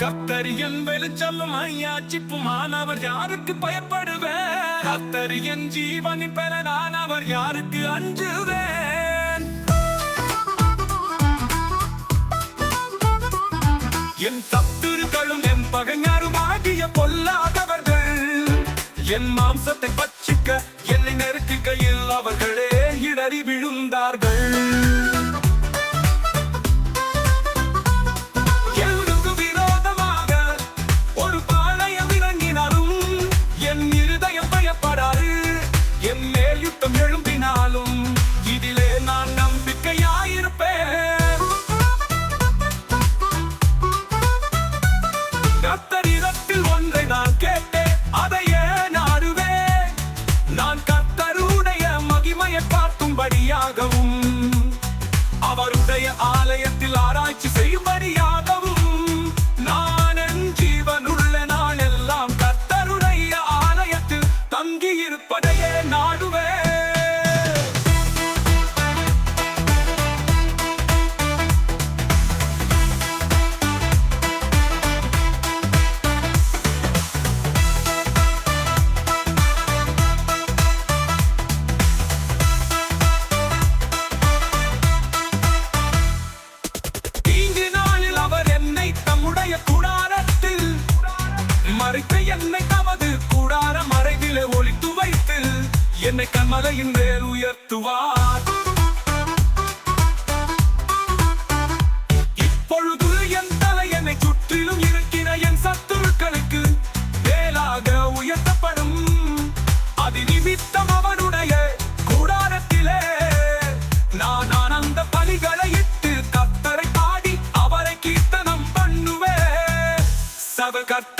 கத்தரியன் வெளிச்சலும் ஐயாச்சிப்புமானவர் யாருக்கு பயப்படுவேன்? கத்தரியன் ஜீவனி பெற நான் அவர் யாருக்கு அஞ்சுவேன்? என் தத்துருக்களும் என் பகைஞரும் ஆகிய பொல்லாதவர்கள். என் மாம்சத்தை பச்சிக்க என்னை நெருக்குகையில் அவர்களே இடறி மகிமையை பார்க்கும்படியாகவும் மறைத்த என்னை தமது கூடார மறைவிலே ஒளித்து வைத்து என்னை கண்மலையின் மேல் உயர்த்துவார். இப்பொழுது என் தலை என்னை சுற்றிலும் இருக்கிற என் சத்துருக்களுக்கு மேலாக உயர்த்தப்படும். அது நிமித்தம் அவனுடைய கூடாரத்திலே நான் ஆனந்த பலிகளை இட்டு கத்தரை பாடி அவரை கீர்த்தனம் பண்ணுவேன். சப கத்த